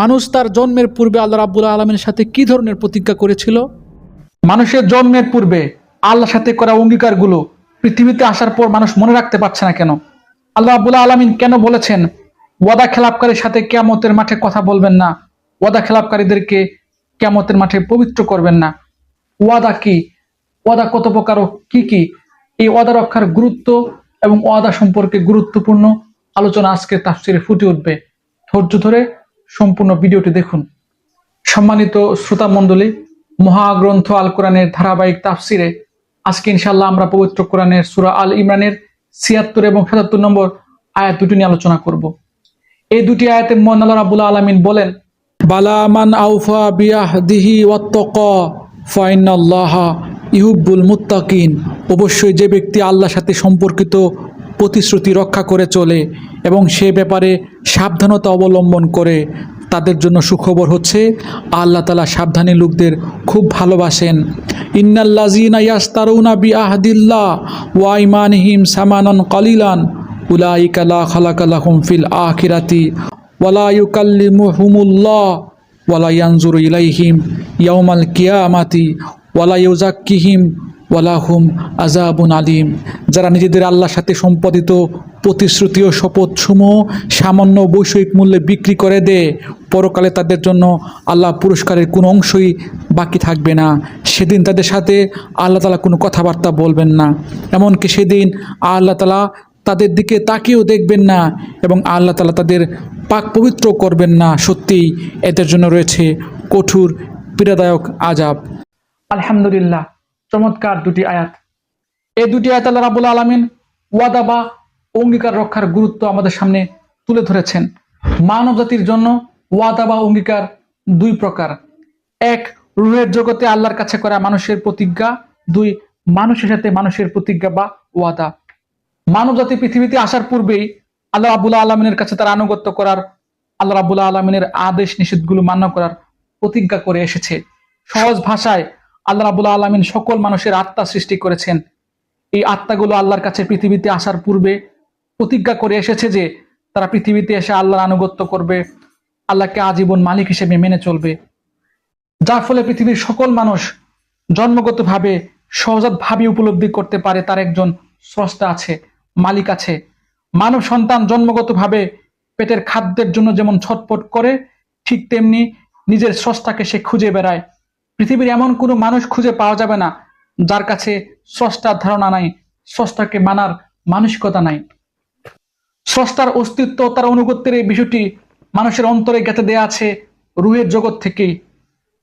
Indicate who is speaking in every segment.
Speaker 1: মানুষ তার জন্মের পূর্বে আল্লাহ রাব্বুল আলমের সাথে কি ধরনের প্রতিজ্ঞা করেছিল? মানুষের জন্মের পূর্বে আল্লাহর সাথে করা অঙ্গীকারগুলো পৃথিবীতে আসার পর মানুষ মনে রাখতে পারছে না কেন? আল্লাহ রাব্বুল আলমিন কেন বলেছেন, ওয়াদা খেলাপকারীর সাথে কেয়ামতের মাঠে কথা বলবেন না। ওয়াদা খেলাপকারীদেরকে কেয়ামতের মাঠে পবিত্র করবেন না। ওয়াদা কি? ওয়াদা কত প্রকার কি কি? এই ওয়াদা রক্ষার গুরুত্ব এবং ওয়াদা সম্পর্কে গুরুত্বপূর্ণ আলোচনা আজকে তাফসিরে ফুটে উঠবে। ধৈর্য ধরে সম্পূর্ণ ভিডিওটি দেখুন। সম্মানিত শ্রোতা মণ্ডলী, মহাগ্রন্থ আল কোরআনের ধারাবাহিক তাফসিরে আজকে ইনশাল্লাহ আমরা পবিত্র কোরআনের সুরা আল ইমরানের ছিয়াত্তর এবং সাতাত্তর নম্বর আয়াত দুটি নিয়ে আলোচনা করব। এই দুটি আয়াতে মন আল্লাহ রাবুল আলমিন বলেন বালামান আউফা বিয়াহদিহি ওয়াত্তক ফাইনাল্লাহ ইহুব্বুল মুত্তাকিন। অবশ্যই যে ব্যক্তি আল্লাহর সাথে সম্পর্কিত প্রতিশ্রুতি রক্ষা করে চলে এবং সে ব্যাপারে সাবধানতা অবলম্বন করে তাদের জন্য সুখবর হচ্ছে, আল্লাহ তালা সাবধানী লোকদের খুব ভালোবাসেন। ইন্নাল্লাজিনা ইয়াস্তারুনা বি আহদিল্লাহ ওয়া ইমানহিম সামানন কালিলান, উলাইকা লা খালাকা লাহুম ফিল আখিরাতি ওয়ালা ইউকাল্লিমুহুমুল্লাহ ওয়ালা ইয়ানজুরু ইলাইহিম ইয়াউমাল কিয়ামাতি ওয়ালা ইউজাক্কিহিম ওয়ালাহুম আজাবুন আলিম। যারা নিজেদের আল্লাহর সাথে সম্পাদিত প্রতিশ্রুতি ও শপথসমূহ সামান্য বৈষয়িক মূল্যে বিক্রি করে দেয় পরকালে তাদের জন্য আল্লাহ পুরস্কারের কোনো অংশই বাকি থাকবে না। সেদিন তাদের সাথে আল্লাহ তালা কোনো কথাবার্তা বলবেন না। এমনকি সেদিন আল্লাহ তালা তাদের দিকে তাকিয়েও দেখবেন না এবং আল্লাহ তালা তাদের পাক পবিত্র করবেন না। সত্যিই এদের জন্য রয়েছে কঠোর, পীড়াদায়ক আজাব আলহামদুলিল্লাহ। চমৎকার দুটি আয়াত। এই দুটি আয়াত আল্লাহ রাবুল আলমিন ওয়াদা বা অঙ্গীকার রক্ষার গুরুত্ব আমাদের সামনে তুলে ধরেছেন। মানব জাতির জন্য ওয়াদা বা অঙ্গীকার দুই প্রকার। এক, রুহের জগতে আল্লাহর কাছে করা মানুষের প্রতিজ্ঞা। দুই, মানুষের সাথে মানুষের প্রতিজ্ঞা বা ওয়াদা। মানব জাতি পৃথিবীতে আসার পূর্বেই আল্লাহ রাবুল্লাহ আলমিনের কাছে তার আনুগত্য করার আল্লাহ রাবুল্লাহ আলমিনের আদেশ নিষেধগুলো মান্য করার প্রতিজ্ঞা করে এসেছে। সহজ ভাষায় আল্লাহ রাবুল্লাহ আলমিন সকল মানুষের আত্মা সৃষ্টি করেছেন। এই আত্মাগুলো আল্লাহর কাছে পৃথিবীতে আসার পূর্বে প্রতিজ্ঞা করে এসেছে যে, তারা পৃথিবীতে এসে আল্লাহর আনুগত্য করবে, আল্লাহকে আজীবন মালিক হিসেবে মেনে চলবে। যার ফলে পৃথিবীর সকল মানুষ জন্মগতভাবে, সহজাতভাবে উপলব্ধি করতে পারে তার একজন স্রষ্টা আছে, মালিক আছে। মানব সন্তান জন্মগতভাবে পেটের খাদ্যের জন্য যেমন ছটপট করে, ঠিক তেমনি নিজের স্রষ্টাকে সে খুঁজে বেড়ায়। পৃথিবীর এমন কোনো মানুষ খুঁজে পাওয়া যাবে না, যার কাছে স্রষ্টার ধারণা নাই, স্রষ্টাকে মানার মানসিকতা নাই। স্রষ্টার অস্তিত্ব তার অনুগত্যের এই বিষয়টি মানুষের অন্তরে গেঁথে দেয়া আছে রুহের জগৎ থেকেই।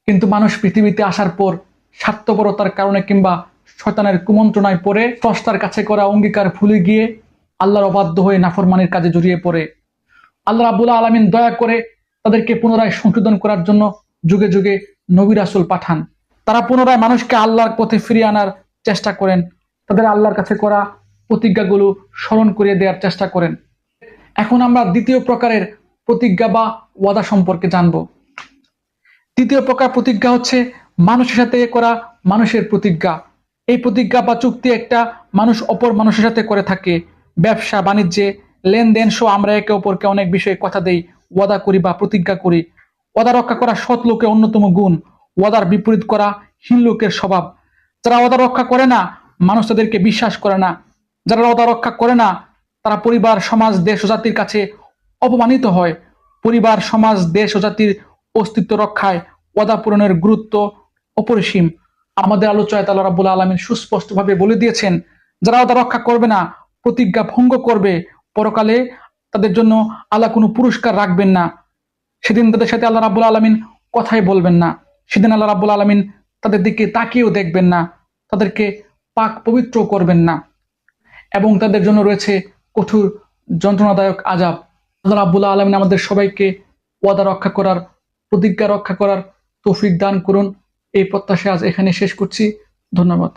Speaker 1: কিন্তু মানুষ পৃথিবীতে আসার পর স্বার্থপরতার কারণে কিংবা শয়তানের কুমন্ত্রণায় পড়ে স্রষ্টার কাছে করা অঙ্গীকার ভুলে গিয়ে আল্লাহর অবাধ্য হয়ে নাফরমানির কাজে জড়িয়ে পড়ে। আল্লাহ রাবুল্লাহ আলমিন দয়া করে তাদেরকে পুনরায় সংশোধন করার জন্য যুগে যুগে নবী রাসুল পাঠান। তারা পুনরায় মানুষকে আল্লাহর পথে ফিরিয়ে আনার চেষ্টা করেন। তাদের আল্লাহর কাছে করা প্রতিজ্ঞাগুলো স্মরণ করিয়ে দেওয়ার চেষ্টা করেন। এখন আমরা দ্বিতীয় প্রকারের প্রতিজ্ঞা বা ওয়াদা সম্পর্কে জানব। তৃতীয় প্রকার প্রতিজ্ঞা হচ্ছে মানুষের সাথে করা মানুষের প্রতিজ্ঞা। এই প্রতিজ্ঞা বা চুক্তি একটা মানুষ অপর মানুষের সাথে করে থাকে। ব্যবসা, বাণিজ্যে, লেনদেন সহ আমরা একে অপরকে অনেক বিষয়ে কথা দেই, ওয়াদা করি বা প্রতিজ্ঞা করি। ওয়াদা রক্ষা করা সৎ লোকের অন্যতম গুণ ওদার বিপরীত করা হীন লোকের স্বভাব। যারা ওয়াদা রক্ষা করে না, মানুষ তাদেরকে বিশ্বাস করে না। যারা ওয়াদা রক্ষা করে না, তারা পরিবার, সমাজ, দেশ ও জাতির কাছে অপমানিত হয়। পরিবার, সমাজ, দেশ ও জাতির অস্তিত্ব রক্ষায় ওয়াদা পূরণের গুরুত্ব অপরিসীম। আমাদের আলোচনায় তাল্লাহ রাবুল আলমিন সুস্পষ্টভাবে বলে দিয়েছেন, যারা ওয়াদা রক্ষা করবে না, প্রতিজ্ঞা ভঙ্গ করবে। পরকালে তাদের জন্য আল্লাহ কোনো পুরস্কার রাখবেন না। সেদিন তাদের সাথে আল্লাহ রাবুল আলমিন কথাই বলবেন না। সেদিন আল্লাহ রাবুল আলমিন তাদের দিকে তাকিয়েও দেখবেন না, তাদেরকে পাক পবিত্র করবেন না এবং তাদের জন্য রয়েছে কঠোর যন্ত্রণাদায়ক আজাব আল্লাহ রাবুল্লাহ আলমিন আমাদের সবাইকে ওয়াদা রক্ষা করার, প্রতিজ্ঞা রক্ষা করার তৌফিক দান করুন। এই প্রত্যাশা আজ এখানে শেষ করছি। ধন্যবাদ।